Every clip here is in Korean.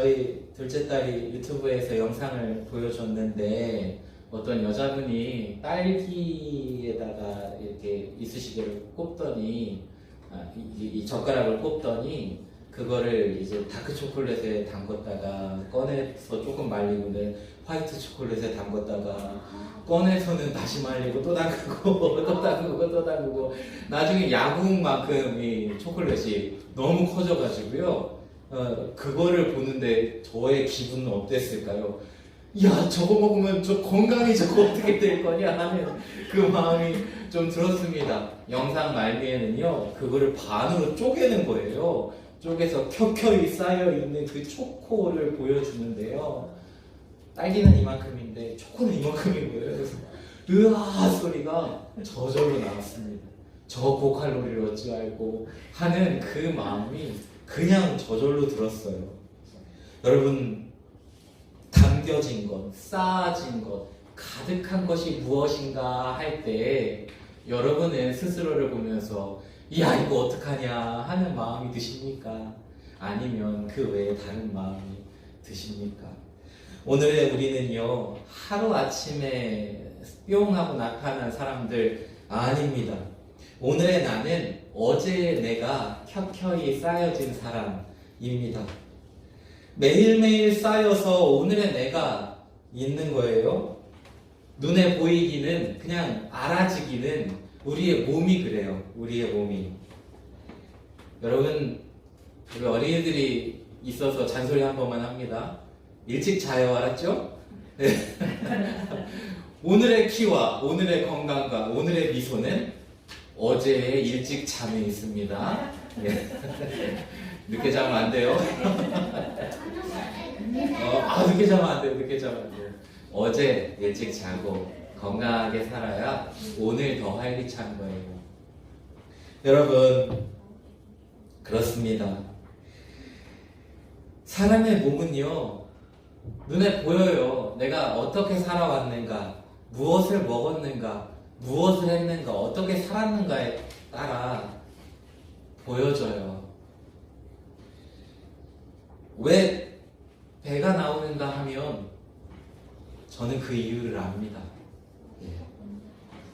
저희 둘째 딸이 유튜브에서 영상을 보여줬는데 어떤 여자분이 딸기에다가 이렇게 이쑤시개를 꼽더니 아, 이, 이- 이 젓가락을 꼽더니 그거를 이제 다크 초콜릿에 담궜다가 꺼내서 조금 말리고는 화이트 초콜릿에 담궜다가 꺼내서는 다시 말리고 또 담그고 또 담그고 또 담그고. 나중에 야구만큼 이 초콜릿이 너무 커져가지고요 어, 그거를 보는데 저의 기분은 어땠을까요? 야 저거 먹으면 저 건강이 저거 어떻게 될 거냐 하는 그 마음이 좀 들었습니다. 영상 말미에는요 그거를 반으로 쪼개는 거예요. 쪼개서 켜켜이 쌓여 있는 그 초코를 보여주는데요. 딸기는 이만큼인데 초코는 이만큼인 거예요. 그래서 으아 소리가 저절로 나왔습니다. 저 고칼로리를 어찌 알고 하는 그 마음이 그냥 저절로 들었어요. 여러분 담겨진 것, 쌓아진 것, 가득한 것이 무엇인가 할 때 여러분은 스스로를 보면서 야 이거 어떡하냐 하는 마음이 드십니까? 아니면 그 외에 다른 마음이 드십니까? 오늘의 우리는요 하루 아침에 뿅 하고 나타난 사람들 아닙니다. 오늘의 나는 어제 내가 켜켜이 쌓여진 사람입니다. 매일매일 쌓여서 오늘의 내가 있는 거예요. 눈에 보이기는 그냥 알아지기는 우리의 몸이 그래요. 우리의 몸이. 여러분 우리 어린이들이 있어서 잔소리 한 번만 합니다. 일찍 자요 알았죠? 네. 오늘의 키와 오늘의 건강과 오늘의 미소는 어제의 일찍 잠에 있습니다. 예. 늦게 자면 안 돼요. 어, 아 늦게 자면 안 돼요. 늦게 자면 안 돼요. 어제 일찍 자고 건강하게 살아야 오늘 더 활기찬 거예요. 여러분 그렇습니다. 사람의 몸은요 눈에 보여요. 내가 어떻게 살아왔는가, 무엇을 먹었는가, 무엇을 했는가, 어떻게 살았는가에 따라 보여져요. 왜 배가 나오는가 하면 저는 그 이유를 압니다. 예.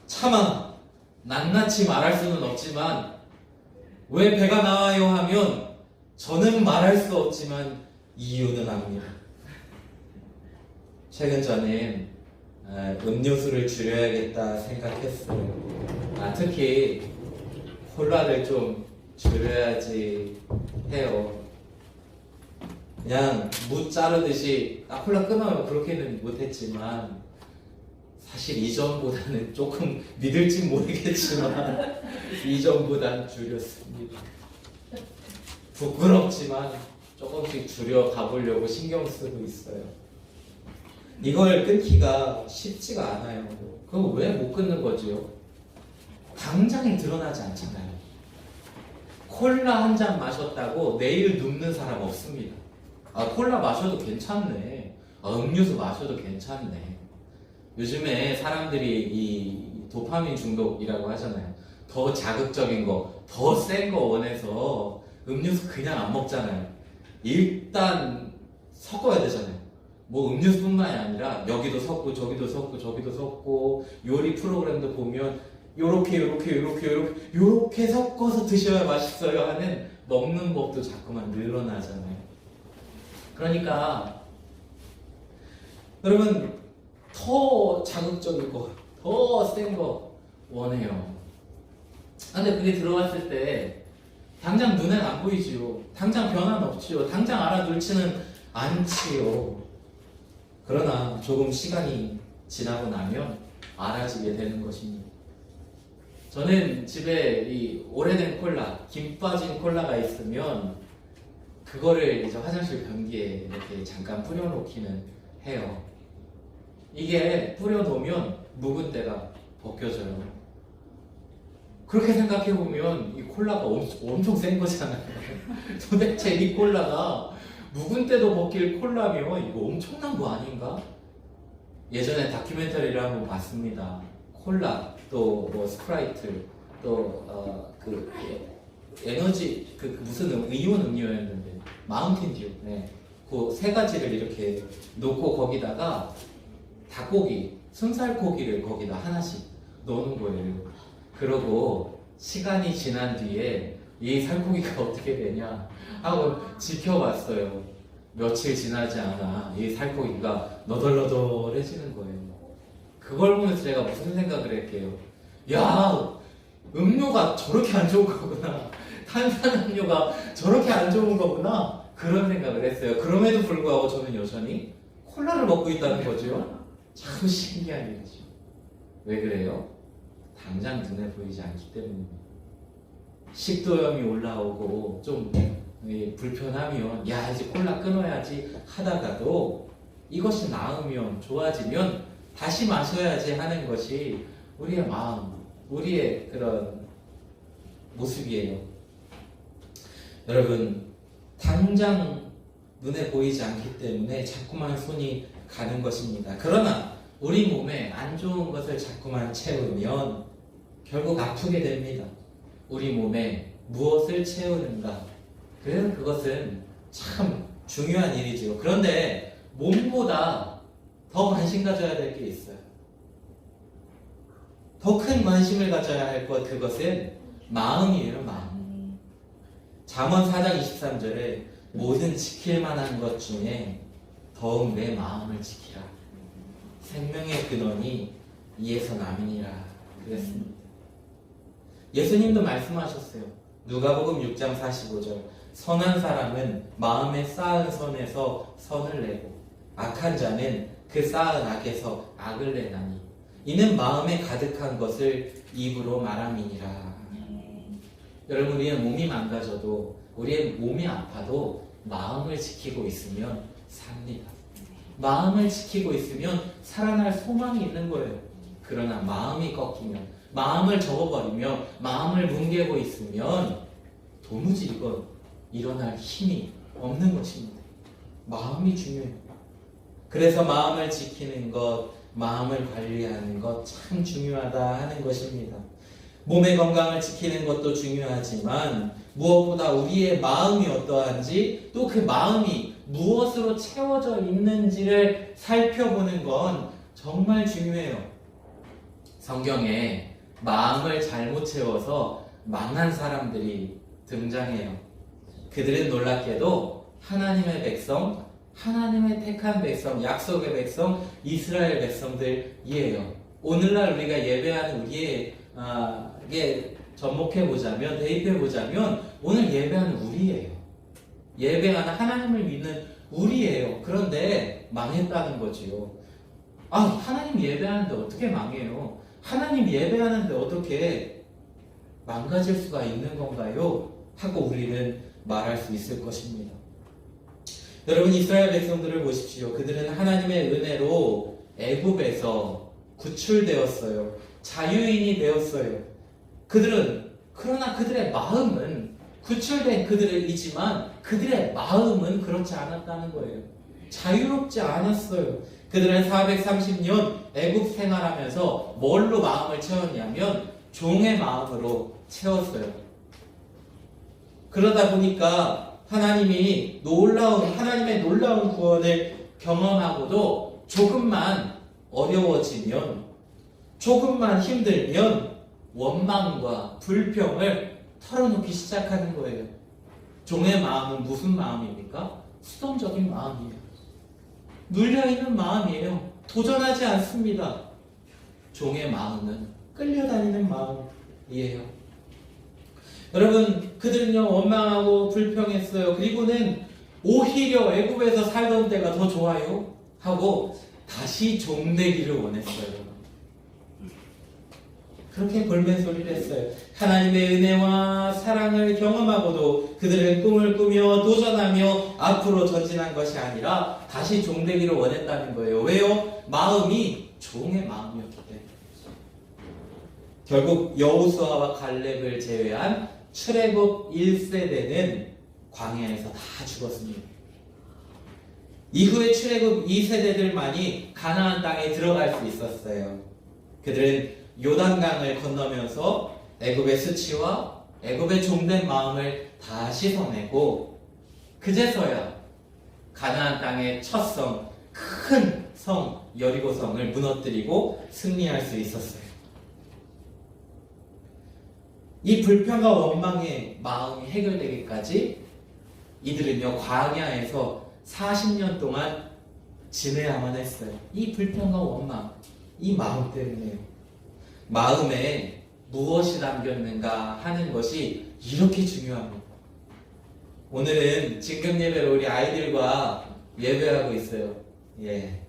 차마 낱낱이 말할 수는 없지만 왜 배가 나와요 하면 저는 말할 수 없지만 이유는 압니다. 최근 아, 음료수를 줄여야겠다 생각했어요. 아, 특히 콜라를 좀 줄여야지 해요. 그냥 무 자르듯이 아 콜라 끊어요 그렇게는 못했지만 사실 이전보다는 조금 믿을지 모르겠지만 이전보단 줄였습니다. 부끄럽지만 조금씩 줄여 가보려고 신경 쓰고 있어요. 이걸 끊기가 쉽지가 않아요. 그럼 왜 못 끊는 거죠? 당장에 드러나지 않잖아요. 콜라 한 잔 마셨다고 내일 눕는 사람 없습니다. 아 콜라 마셔도 괜찮네. 아 음료수 마셔도 괜찮네. 요즘에 사람들이 이 도파민 중독이라고 하잖아요. 더 자극적인 거, 더 센 거 원해서 음료수 그냥 안 먹잖아요. 일단 섞어야 되잖아요. 뭐 음료수뿐만이 아니라 여기도 섞고 저기도 섞고 저기도 섞고 요리 프로그램도 보면 요렇게 요렇게 요렇게 요렇게 요렇게 섞어서 드셔야 맛있어요 하는 먹는 법도 자꾸만 늘어나잖아요. 그러니까 여러분 더 자극적인 거, 더 센 거 원해요. 근데 그게 들어갔을 때 당장 눈엔 안 보이지요. 당장 변화는 없지요. 당장 알아들지는 않지요. 그러나 조금 시간이 지나고 나면 알아지게 되는 것입니다. 저는 집에 이 오래된 콜라, 김 빠진 콜라가 있으면 그거를 이제 화장실 변기에 이렇게 잠깐 뿌려놓기는 해요. 이게 뿌려놓으면 묵은 때가 벗겨져요. 그렇게 생각해보면 이 콜라가 엄, 엄청 센 거잖아요. 도대체 이 콜라가 묵은 때도 벗길 콜라면 이거 엄청난 거 아닌가? 예전에 다큐멘터리를 한번 봤습니다. 콜라, 또 뭐 스프라이트, 또그 에너지 그, 그 무슨 음- 이온 음료였는데 마운틴 듀, 네, 그 세 가지를 이렇게 놓고 거기다가 닭고기, 순살고기를 거기다 하나씩 넣는 거예요. 그러고 시간이 지난 뒤에 이 살코기가 어떻게 되냐 하고 지켜봤어요. 며칠 지나지 않아 이 살코기가 너덜너덜해지는 거예요. 그걸 보면서 제가 무슨 생각을 할게요. 야, 음료가 저렇게 안 좋은 거구나. 탄산음료가 저렇게 안 좋은 거구나. 그런 생각을 했어요. 그럼에도 불구하고 저는 여전히 콜라를 먹고 있다는 거죠. 참 신기한 일이죠. 왜 그래요? 당장 눈에 보이지 않기 때문입니다. 식도염이 올라오고 좀 예, 불편하면 야 이제 콜라 끊어야지 하다가도 이것이 나으면 좋아지면 다시 마셔야지 하는 것이 우리의 마음, 우리의 그런 모습이에요. 여러분 당장 눈에 보이지 않기 때문에 자꾸만 손이 가는 것입니다. 그러나 우리 몸에 안 좋은 것을 자꾸만 채우면 결국 아프게 됩니다. 우리 몸에 무엇을 채우는가? 그래서 그것은 참 중요한 일이죠. 그런데 몸보다 더 관심 가져야 될 게 있어요. 더 큰 관심을 가져야 할 것 그것은 마음이에요, 마음. 잠언 4장 23절에 모든 지킬 만한 것 중에 더욱 내 마음을 지키라. 생명의 근원이 이에서 남이니라 그랬습니다. 예수님도 말씀하셨어요. 누가복음 6장 45절. 선한 사람은 마음에 쌓은 선에서 선을 내고 악한 자는 그 쌓은 악에서 악을 내나니 이는 마음에 가득한 것을 입으로 말함이니라. 여러분 우리의 몸이 망가져도 우리의 몸이 아파도 마음을 지키고 있으면 삽니다. 마음을 지키고 있으면 살아날 소망이 있는 거예요. 그러나 마음이 꺾이면 마음을 접어버리며 마음을 뭉개고 있으면 도무지 이건 일어날 힘이 없는 것입니다. 마음이 중요해요. 그래서 마음을 지키는 것, 마음을 관리하는 것 참 중요하다 하는 것입니다. 몸의 건강을 지키는 것도 중요하지만 무엇보다 우리의 마음이 어떠한지 또 그 마음이 무엇으로 채워져 있는지를 살펴보는 건 정말 중요해요. 성경에 마음을 잘못 채워서 망한 사람들이 등장해요. 그들은 놀랍게도 하나님의 백성, 하나님의 택한 백성, 약속의 백성, 이스라엘 백성들이에요. 오늘날 우리가 예배하는 우리의 아, 게 접목해 보자면 대입해 보자면 오늘 예배하는 우리예요. 예배하는 하나님을 믿는 우리예요. 그런데 망했다는 거지요. 아 하나님 예배하는데 어떻게 망해요? 하나님 예배하는데 어떻게 망가질 수가 있는 건가요? 하고 우리는 말할 수 있을 것입니다. 여러분 이스라엘 백성들을 보십시오. 그들은 하나님의 은혜로 애굽에서 구출되었어요. 자유인이 되었어요. 그들은 그러나 그들의 마음은 구출된 그들이지만 그들의 마음은 그렇지 않았다는 거예요. 자유롭지 않았어요. 그들은 430년 애굽 생활하면서 뭘로 마음을 채웠냐면 종의 마음으로 채웠어요. 그러다 보니까 하나님이 놀라운 하나님의 놀라운 구원을 경험하고도 조금만 어려워지면 조금만 힘들면 원망과 불평을 털어놓기 시작하는 거예요. 종의 마음은 무슨 마음입니까? 수동적인 마음이에요. 눌려있는 마음이에요. 도전하지 않습니다. 종의 마음은 끌려다니는 마음이에요. 여러분, 그들은요, 원망하고 불평했어요. 그리고는 오히려 애굽에서 살던 때가 더 좋아요. 하고 다시 종되기를 원했어요. 그렇게 볼멘 소리를 했어요. 하나님의 은혜와 사랑을 경험하고도 그들은 꿈을 꾸며 도전하며 앞으로 전진한 것이 아니라 다시 종되기를 원했다는 거예요. 왜요? 마음이 종의 마음이었기 때문에. 결국 여우수아와 갈렙을 제외한 출애굽 1세대는 광야에서 다 죽었습니다. 이후에 출애굽 2세대들만이 가나안 땅에 들어갈 수 있었어요. 그들은 요단강을 건너면서 애굽의 수치와 애굽의 종된 마음을 다 씻어내고 그제서야 가나안 땅의 첫 성, 큰 성 여리고성을 무너뜨리고 승리할 수 있었어요. 이 불평과 원망의 마음이 해결되기까지 이들은요 광야에서 40년 동안 지내야만 했어요. 이 불평과 원망, 이 마음 때문에요. 마음에 무엇이 담겼는가 하는 것이 이렇게 중요합니다. 오늘은 진금 예배로 우리 아이들과 예배하고 있어요. 예.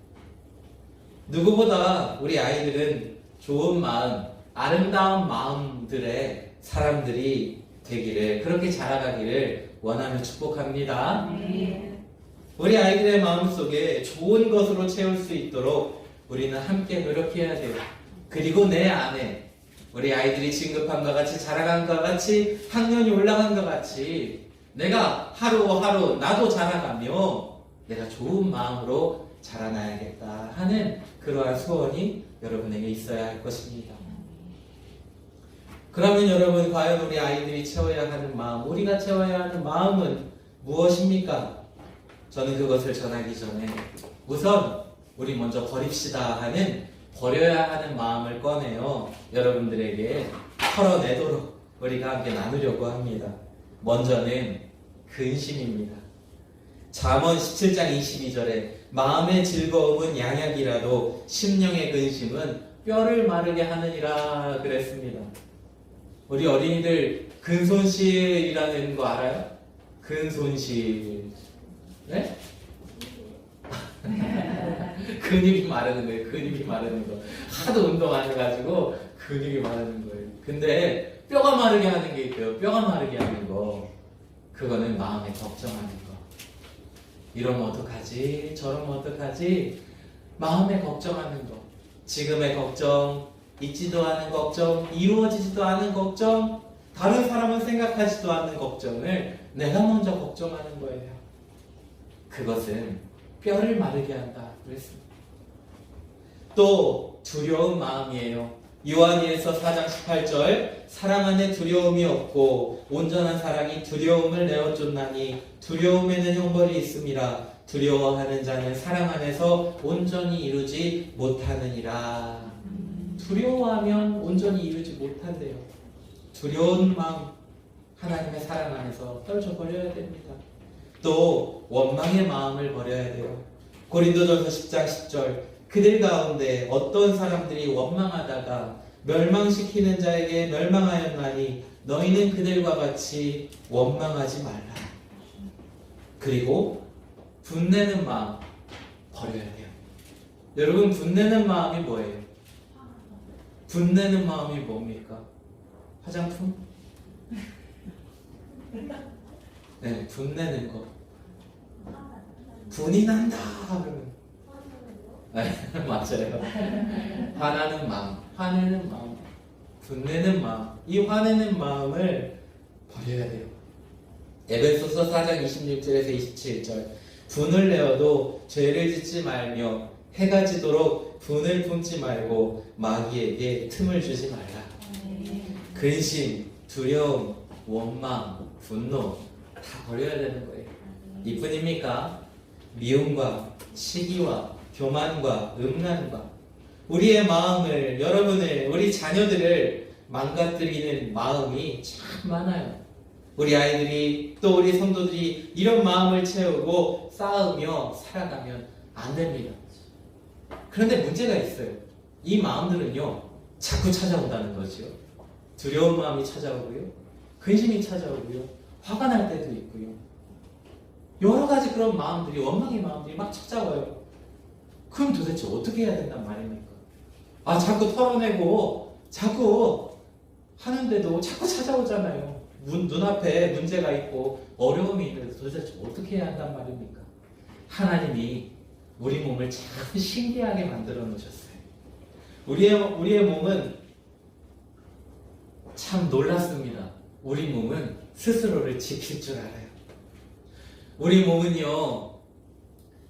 누구보다 우리 아이들은 좋은 마음, 아름다운 마음들의 사람들이 되기를, 그렇게 자라가기를 원하며 축복합니다. 우리 아이들의 마음 속에 좋은 것으로 채울 수 있도록 우리는 함께 노력해야 돼요. 그리고 내 안에 우리 아이들이 진급함과 같이 자라간과 같이 학년이 올라간과 같이 내가 하루하루 나도 자라가며 내가 좋은 마음으로 자라나야겠다 하는 그러한 소원이 여러분에게 있어야 할 것입니다. 그러면 여러분 과연 우리 아이들이 채워야 하는 마음, 우리가 채워야 하는 마음은 무엇입니까? 저는 그것을 전하기 전에 우선 우리 먼저 버립시다 하는 버려야 하는 마음을 꺼내어 여러분들에게 털어내도록 우리가 함께 나누려고 합니다. 먼저는 근심입니다. 잠언 17장 22절에 마음의 즐거움은 양약이라도 심령의 근심은 뼈를 마르게 하느니라 그랬습니다. 우리 어린이들 근손실이라는 거 알아요? 근손실. 네? 근육이 마르는 거예요. 근육이 마르는 거. 하도 운동 안 해가지고 근육이 마르는 거예요. 근데 뼈가 마르게 하는 게 있고요. 뼈가 마르게 하는 거. 그거는 마음에 걱정하는 거. 이러면 어떡하지? 저러면 어떡하지? 마음에 걱정하는 거. 지금의 걱정, 있지도 않은 걱정, 이루어지지도 않은 걱정, 다른 사람은 생각하지도 않는 걱정을 내가 먼저 걱정하는 거예요. 그것은 뼈를 마르게 한다. 그랬습니다. 또 두려운 마음이에요. 요한일서 4장 18절 사랑 안에 두려움이 없고 온전한 사랑이 두려움을 내어쫓나니 두려움에는 형벌이 있음이라 두려워하는 자는 사랑 안에서 온전히 이루지 못하느니라 두려워하면 온전히 이루지 못한대요 두려운 마음 하나님의 사랑 안에서 떨쳐 버려야 됩니다 또 원망의 마음을 버려야 돼요 고린도전서 10장 10절 그들 가운데 어떤 사람들이 원망하다가 멸망시키는 자에게 멸망하였나니 너희는 그들과 같이 원망하지 말라. 그리고 분내는 마음 버려야 돼요. 여러분 분내는 마음이 뭐예요? 분내는 마음이 뭡니까? 화장품? 네, 분내는 거. 분이 난다 그러면 네, 맞아요. 화나는 마음, 화내는 마음, 분내는 마음, 이 화내는 마음을 버려야 돼요. 에베소서 4장 26절에서 27절 분을 내어도 죄를 짓지 말며 해가 지도록 분을 품지 말고 마귀에게 틈을 주지 말라. 근심, 두려움, 원망, 분노 다 버려야 되는 거예요. 이뿐입니까? 미움과 시기와 교만과 음란과 우리의 마음을 여러분을 우리 자녀들을 망가뜨리는 마음이 참 많아요. 우리 아이들이 또 우리 성도들이 이런 마음을 채우고 싸우며 살아가면 안 됩니다. 그런데 문제가 있어요. 이 마음들은요 자꾸 찾아온다는 거죠. 두려운 마음이 찾아오고요, 근심이 찾아오고요, 화가 날 때도 있고요. 여러 가지 그런 마음들이 원망의 마음들이 막 찾아와요. 그럼 도대체 어떻게 해야 된단 말입니까? 아, 자꾸 털어내고, 자꾸 하는데도 자꾸 찾아오잖아요. 문, 눈앞에 문제가 있고, 어려움이 있는데 도대체 어떻게 해야 한단 말입니까? 하나님이 우리 몸을 참 신기하게 만들어 놓으셨어요. 우리의, 우리의 몸은 참 놀랐습니다. 우리 몸은 스스로를 지킬 줄 알아요. 우리 몸은요,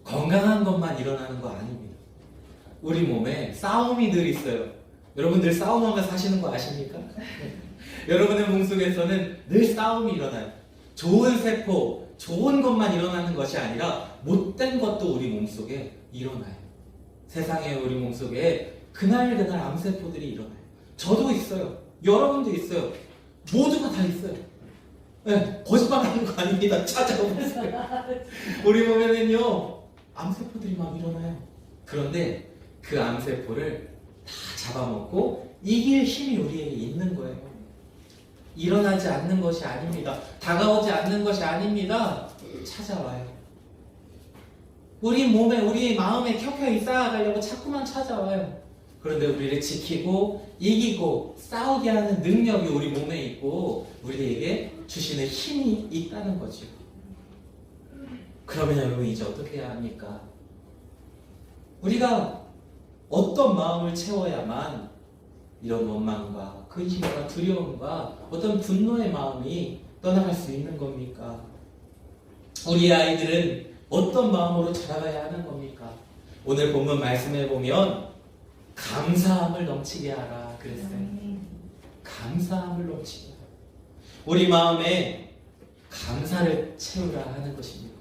건강한 것만 일어나는 거 아닙니다. 우리 몸에 싸움이 늘 있어요. 여러분들 싸움하며 사시는 거 아십니까? 여러분의 몸속에서는 늘 싸움이 일어나요. 좋은 세포, 좋은 것만 일어나는 것이 아니라 못된 것도 우리 몸속에 일어나요. 세상에 우리 몸속에 그날 그날 암세포들이 일어나요. 저도 있어요. 여러분도 있어요. 모두가 다 있어요. 네, 거짓말 하는 거 아닙니다. 찾아보세요. 우리 몸에는요 암세포들이 막 일어나요. 그런데 그 암세포를 다 잡아먹고 이길 힘이 우리에게 있는 거예요. 일어나지 않는 것이 아닙니다. 다가오지 않는 것이 아닙니다. 찾아와요. 우리 몸에, 우리 마음에 켜켜이 쌓아가려고 자꾸만 찾아와요. 그런데 우리를 지키고 이기고 싸우게 하는 능력이 우리 몸에 있고 우리에게 주시는 힘이 있다는 거죠. 그러면 여러분 이제 어떻게 해야 합니까? 우리가 어떤 마음을 채워야만 이런 원망과 근심과 두려움과 어떤 분노의 마음이 떠나갈 수 있는 겁니까? 우리 아이들은 어떤 마음으로 자라가야 하는 겁니까? 오늘 본문 말씀해 보면 감사함을 넘치게 하라 그랬어요. 감사함을 넘치게 하라. 우리 마음에 감사를 채우라 하는 것입니다.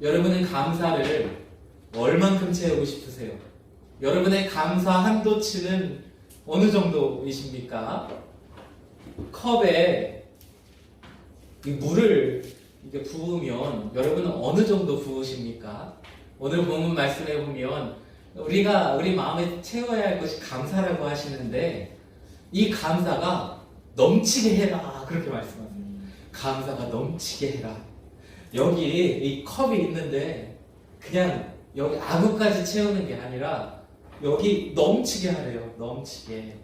여러분은 감사를 얼만큼 채우고 싶으세요? 여러분의 감사 한도치는 어느 정도이십니까? 컵에 이 물을 이게 부으면 여러분은 어느 정도 부으십니까? 오늘 본문 말씀해 보면 우리가 우리 마음에 채워야 할 것이 감사라고 하시는데 이 감사가 넘치게 해라 그렇게 말씀하세요. 감사가 넘치게 해라. 여기 이 컵이 있는데 그냥 여기 아구까지 채우는 게 아니라 여기 넘치게 하래요. 넘치게.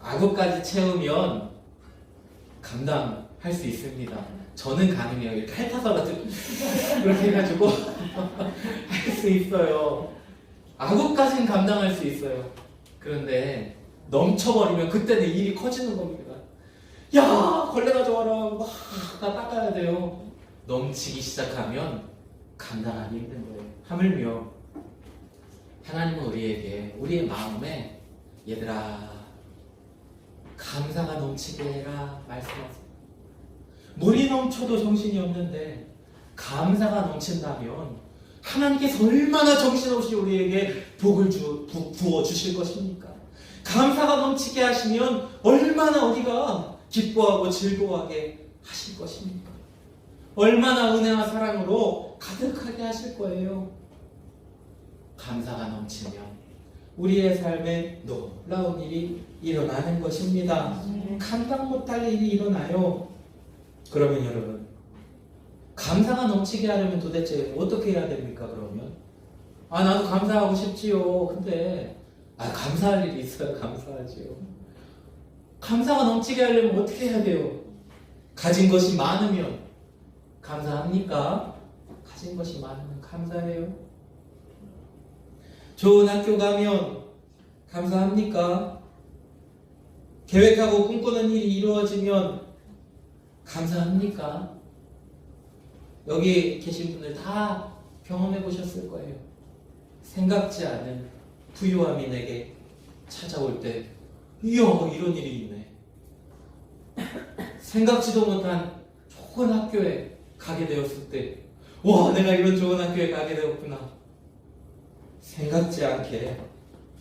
아구까지 채우면 감당할 수 있습니다. 저는 가능해요. 이렇게 핥아서라도 그렇게 해가지고 할 수 있어요. 아구까지는 감당할 수 있어요. 그런데 넘쳐버리면 그때는 일이 커지는 겁니다. 야 걸레 가져와라 막 다 닦아야 돼요. 넘치기 시작하면 감당하기 힘든 거예요. 하물며 하나님은 우리에게 우리의 마음에 얘들아 감사가 넘치게 해라 말씀하세요. 물이 넘쳐도 정신이 없는데 감사가 넘친다면 하나님께서 얼마나 정신없이 우리에게 복을 주, 부, 부어 주실 것입니까? 감사가 넘치게 하시면 얼마나 우리가 기뻐하고 즐거워하게 하실 것입니까? 얼마나 은혜와 사랑으로 가득하게 하실 거예요. 감사가 넘치면 우리의 삶에 놀라운 일이 일어나는 것입니다. 감당 못할 일이 일어나요. 그러면 여러분, 감사가 넘치게 하려면 도대체 어떻게 해야 됩니까, 그러면? 아, 나도 감사하고 싶지요. 근데, 아, 감사할 일이 있어요. 감사하지요. 감사가 넘치게 하려면 어떻게 해야 돼요? 가진 것이 많으면 감사합니까? 가진 것이 많으면 감사해요. 좋은 학교 가면 감사합니까? 계획하고 꿈꾸는 일이 이루어지면 감사합니까? 여기 계신 분들 다 경험해 보셨을 거예요. 생각지 않은 부유함이 내게 찾아올 때, 이야, 이런 일이 있네. 생각지도 못한 좋은 학교에 가게 되었을 때, 와, 내가 이런 좋은 학교에 가게 되었구나. 생각지 않게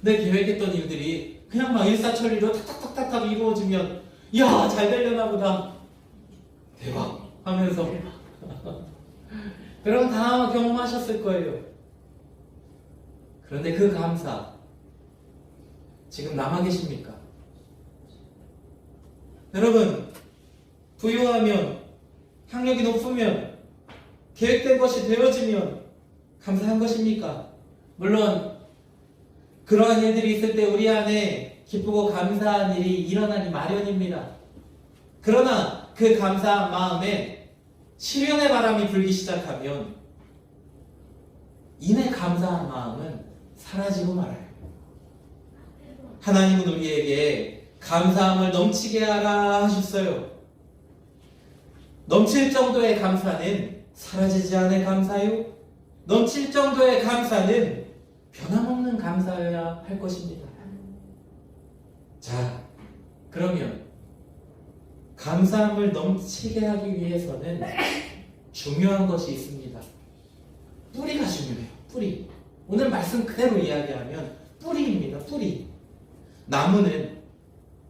내 계획했던 일들이 그냥 막 일사천리로 탁탁탁탁탁 이루어지면, 이야, 잘 되려나 보다. 대박! 하면서. 그럼 다 경험하셨을 거예요. 그런데 그 감사, 지금 남아 계십니까? 여러분, 부유하면, 학력이 높으면, 계획된 것이 되어지면, 감사한 것입니까? 물론, 그러한 일들이 있을 때 우리 안에 기쁘고 감사한 일이 일어나기 마련입니다. 그러나 그 감사한 마음에 시련의 바람이 불기 시작하면 이내 감사한 마음은 사라지고 말아요. 하나님은 우리에게 감사함을 넘치게 하라 하셨어요. 넘칠 정도의 감사는 사라지지 않을 감사요. 넘칠 정도의 감사는 변함없는 감사여야 할 것입니다. 자, 그러면 감사함을 넘치게 하기 위해서는 중요한 것이 있습니다. 뿌리가 중요해요. 뿌리. 오늘 말씀 그대로 이야기하면 뿌리입니다. 뿌리. 나무는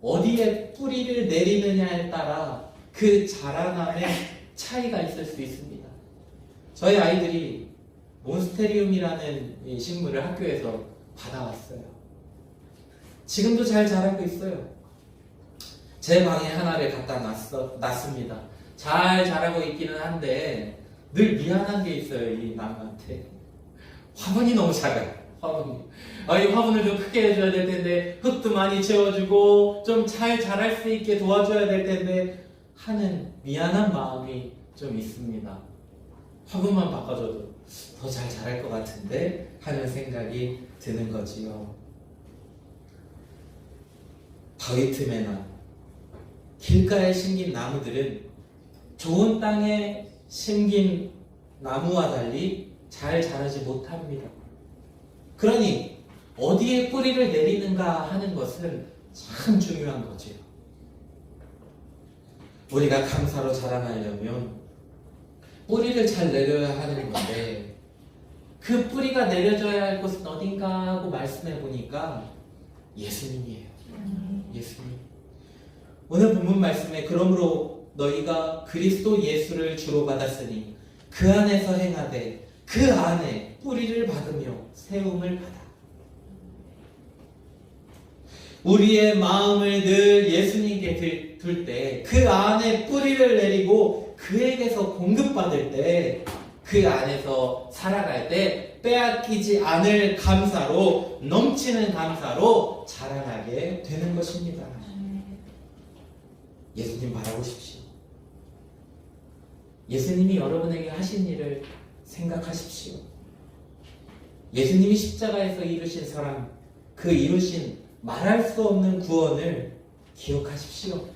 어디에 뿌리를 내리느냐에 따라 그 자라남에 차이가 있을 수 있습니다. 저희 아이들이 몬스테리움이라는 이 식물을 학교에서 받아왔어요. 지금도 잘 자라고 있어요. 제 방에 하나를 갖다 놨습니다. 잘 자라고 있기는 한데 늘 미안한 게 있어요 이 나무한테. 화분이 너무 작아요. 화분이. 아, 이 화분을 좀 크게 해줘야 될 텐데 흙도 많이 채워주고 좀 잘 자랄 수 있게 도와줘야 될 텐데 하는 미안한 마음이 좀 있습니다. 화분만 바꿔줘도 더 잘 자랄 것 같은데 하는 생각이 드는 거지요. 바위 틈에나 길가에 심긴 나무들은 좋은 땅에 심긴 나무와 달리 잘 자라지 못합니다. 그러니 어디에 뿌리를 내리는가 하는 것은 참 중요한 거지요. 우리가 감사로 자라나려면 뿌리를 잘 내려야 하는 건데 그 뿌리가 내려져야 할 곳은 어딘가 하고 말씀해 보니까 예수님이에요. 예수님. 오늘 본문 말씀에 그러므로 너희가 그리스도 예수를 주로 받았으니 그 안에서 행하되 그 안에 뿌리를 받으며 세움을 받아. 우리의 마음을 늘 예수님께 둘 때 그 안에 뿌리를 내리고 그에게서 공급받을 때 그 안에서 살아갈 때 빼앗기지 않을 감사로 넘치는 감사로 자라나게 되는 것입니다. 예수님 바라보십시오. 예수님이 여러분에게 하신 일을 생각하십시오. 예수님이 십자가에서 이루신 사랑, 그 이루신 말할 수 없는 구원을 기억하십시오.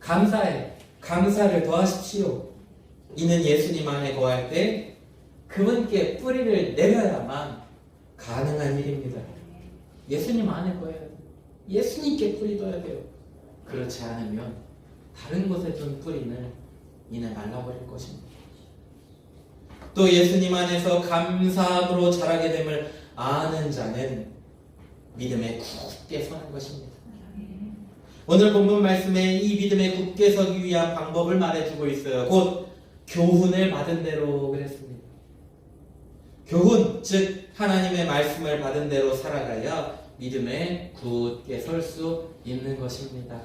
감사해, 감사를 더하십시오. 이는 예수님 안에 거할 때 그분께 뿌리를 내려야만 가능한 일입니다. 예수님 안에 돼요. 예수님께 뿌리 둬야 돼요. 그렇지 않으면 다른 곳에 둔 뿌리는 이내 말라버릴 것입니다. 또 예수님 안에서 감사함으로 자라게 됨을 아는 자는 믿음에 굳게 서는 것입니다. 오늘 본문 말씀에 이 믿음에 굳게 서기 위한 방법을 말해주고 있어요. 곧 교훈을 받은 대로 그랬습니다. 교훈, 즉 하나님의 말씀을 받은 대로 살아가야 믿음에 굳게 설 수 있는 것입니다.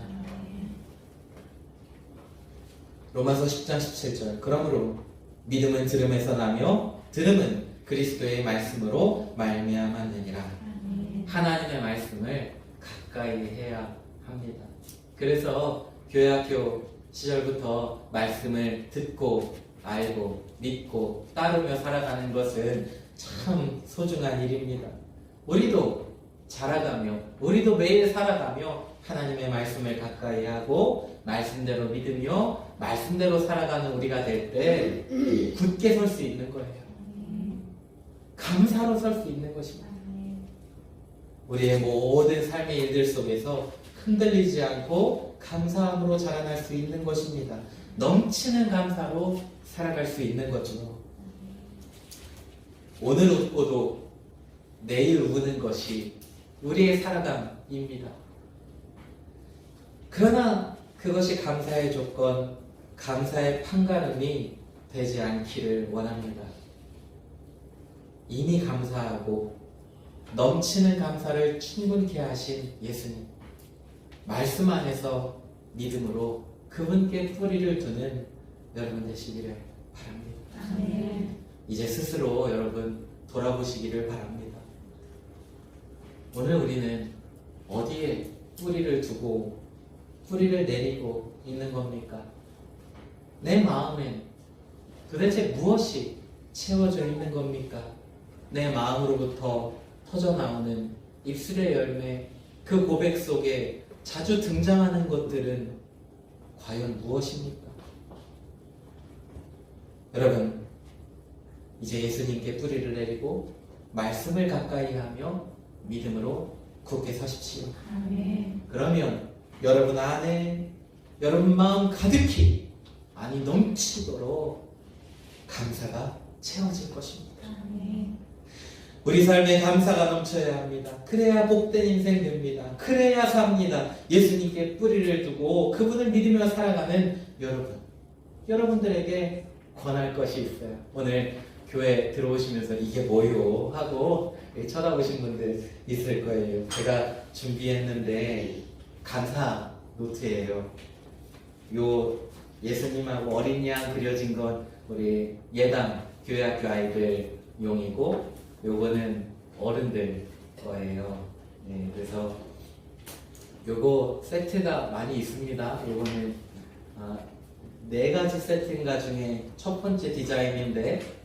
로마서 10장 17절. 그러므로 믿음은 들음에서 나며 들음은 그리스도의 말씀으로 말미암았느니라. 하나님의 말씀을 가까이 해야 합니다. 그래서 교회학교 시절부터 말씀을 듣고 알고 믿고 따르며 살아가는 것은 참 소중한 일입니다. 우리도 자라가며 우리도 매일 살아가며 하나님의 말씀을 가까이 하고 말씀대로 믿으며 말씀대로 살아가는 우리가 될 때 굳게 설 수 있는 거예요. 감사로 설 수 있는 것입니다. 우리의 모든 삶의 일들 속에서 흔들리지 않고 감사함으로 자라날 수 있는 것입니다. 넘치는 감사로 살아갈 수 있는 거죠. 오늘 웃고도 내일 우는 것이 우리의 살아감입니다. 그러나 그것이 감사의 조건, 감사의 판가름이 되지 않기를 원합니다. 이미 감사하고 넘치는 감사를 충분케 하신 예수님. 말씀 안에서 믿음으로 그분께 뿌리를 두는 여러분 되시기를 바랍니다. 이제 스스로 여러분 돌아보시기를 바랍니다. 오늘 우리는 어디에 뿌리를 두고 뿌리를 내리고 있는 겁니까? 내 마음엔 도대체 무엇이 채워져 있는 겁니까? 내 마음으로부터 터져나오는 입술의 열매, 그 고백 속에 자주 등장하는 것들은 과연 무엇입니까? 여러분, 이제 예수님께 뿌리를 내리고 말씀을 가까이 하며 믿음으로 굳게 서십시오. 그러면 여러분 안에 여러분 마음 가득히 아니 넘치도록 감사가 채워질 것입니다. 아멘. 우리 삶에 감사가 넘쳐야 합니다. 그래야 복된 인생 됩니다. 그래야 삽니다. 예수님께 뿌리를 두고 그분을 믿으며 살아가는 여러분. 여러분들에게 권할 것이 있어요. 오늘 교회 들어오시면서 이게 뭐요? 하고 쳐다보신 분들 있을 거예요. 제가 준비했는데 감사 노트예요. 요 예수님하고 어린 양 그려진 건 우리 예당 교회학교 아이들 용이고 요거는 어른들 거예요. 네, 그래서 요거 세트가 많이 있습니다. 요거는 아, 네 가지 세트인가 중에 첫 번째 디자인인데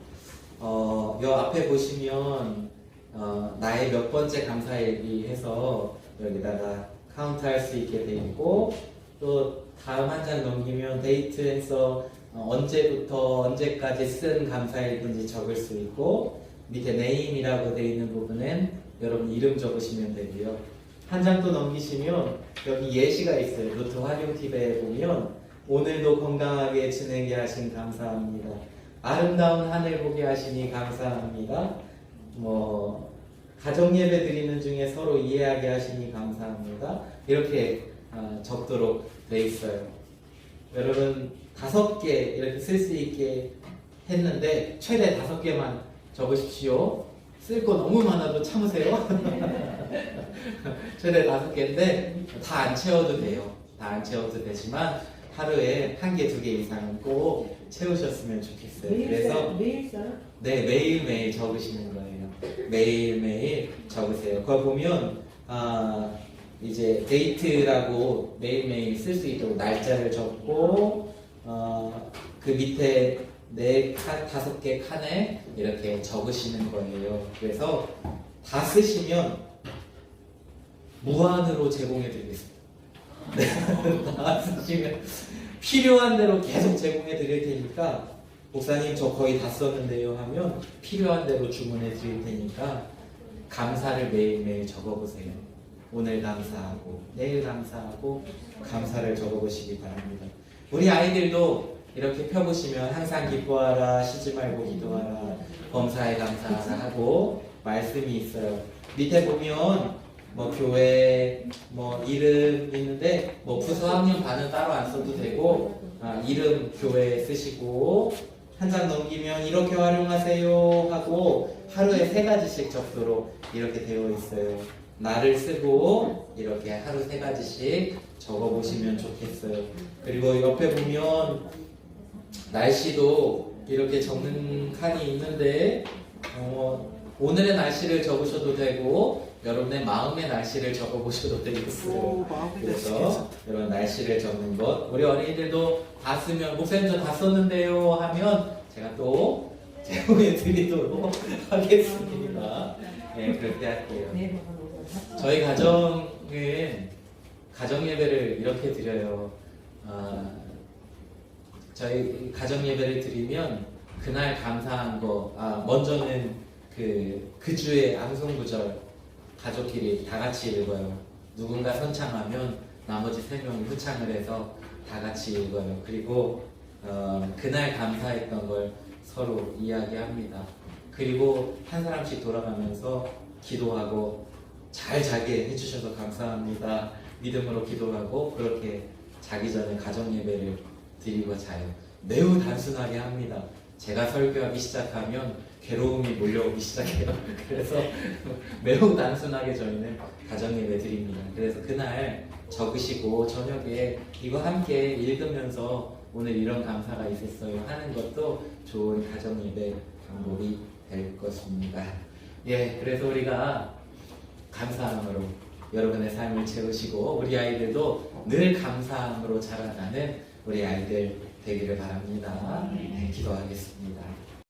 어, 요 앞에 보시면 어, 나의 몇 번째 감사 얘기해서 여기다가 카운트할 수 있게 돼 있고 또 다음 한 장 넘기면 데이트해서 어, 언제부터 언제까지 쓴 감사일인지 적을 수 있고 밑에 네임이라고 돼 있는 부분은 여러분 이름 적으시면 되고요. 한 장 또 넘기시면 여기 예시가 있어요. 노트 활용 팁에 보면 오늘도 건강하게 지내게 하신 감사합니다. 아름다운 하늘 보게 하시니 감사합니다. 뭐 가정 예배 드리는 중에 서로 이해하게 하시니 감사합니다. 이렇게 아, 적도록 돼 있어요. 여러분 다섯 개 이렇게 쓸 수 있게 했는데 최대 다섯 개만 적으십시오. 쓸 거 너무 많아도 참으세요. 최대 다섯 개인데 다 안 채워도 돼요. 다 안 채워도 되지만 하루에 한 개, 두 개 이상은 꼭 채우셨으면 좋겠어요. 매일 그래서 써? 매일 써? 네, 매일 매일 적으시는 거예요. 매일 매일 적으세요. 그거 보면, 아, 이제 데이트라고 매일 매일 쓸 수 있도록 날짜를 적고, 어, 그 밑에 네 칸, 다섯 개 칸에 이렇게 적으시는 거예요. 그래서 다 쓰시면 무한으로 제공해 드리겠습니다. 네, 다 쓰시면 필요한 대로 계속 제공해 드릴 테니까 목사님 저 거의 다 썼는데요 하면 필요한 대로 주문해 드릴 테니까 감사를 매일매일 적어보세요. 오늘 감사하고 내일 감사하고 감사를 적어보시기 바랍니다. 우리 아이들도 이렇게 펴보시면 항상 기뻐하라 쉬지 말고 기도하라 범사에 감사하라 하고 말씀이 있어요. 밑에 보면 뭐 교회 뭐 이름 있는데 뭐 부서 학년 반은 따로 안 써도 되고 아, 이름 교회 쓰시고 한 장 넘기면 이렇게 활용하세요 하고 하루에 세 가지씩 적도록 이렇게 되어 있어요. 나를 쓰고 이렇게 하루 세 가지씩 적어 보시면 좋겠어요. 그리고 옆에 보면 날씨도 이렇게 적는 칸이 있는데 어, 오늘의 날씨를 적으셔도 되고 여러분의 마음의 날씨를 적어 보셔도 되겠어요. 그래서 여러분 날씨를 적는 것 우리 어린이들도 다 쓰면 목사님 저 다 썼는데요 하면 제가 또 제공해 드리도록 하겠습니다. 네 그렇게 할게요. 네. 저희 가정은 가정 예배를 이렇게 드려요. 아, 저희 가정 예배를 드리면 그날 감사한 거, 아, 먼저는 그, 그 주의 암송 구절 가족끼리 다 같이 읽어요. 누군가 선창하면 나머지 세 명이 후창을 해서 다 같이 읽어요. 그리고 어, 그날 감사했던 걸 서로 이야기합니다. 그리고 한 사람씩 돌아가면서 기도하고 잘 자게 해주셔서 감사합니다. 믿음으로 기도하고 그렇게 자기 전에 가정 예배를 드리고 자요. 매우 단순하게 합니다. 제가 설교하기 시작하면 괴로움이 몰려오기 시작해요. 그래서 매우 단순하게 저희는 가정 예배 드립니다. 그래서 그날 적으시고 저녁에 이거 함께 읽으면서 오늘 이런 감사가 있었어요 하는 것도 좋은 가정 예배 방법이 될 것입니다. 예, 그래서 우리가 감사함으로 여러분의 삶을 채우시고 우리 아이들도 늘 감사함으로 자라나는 우리 아이들 되기를 바랍니다. 네, 기도하겠습니다.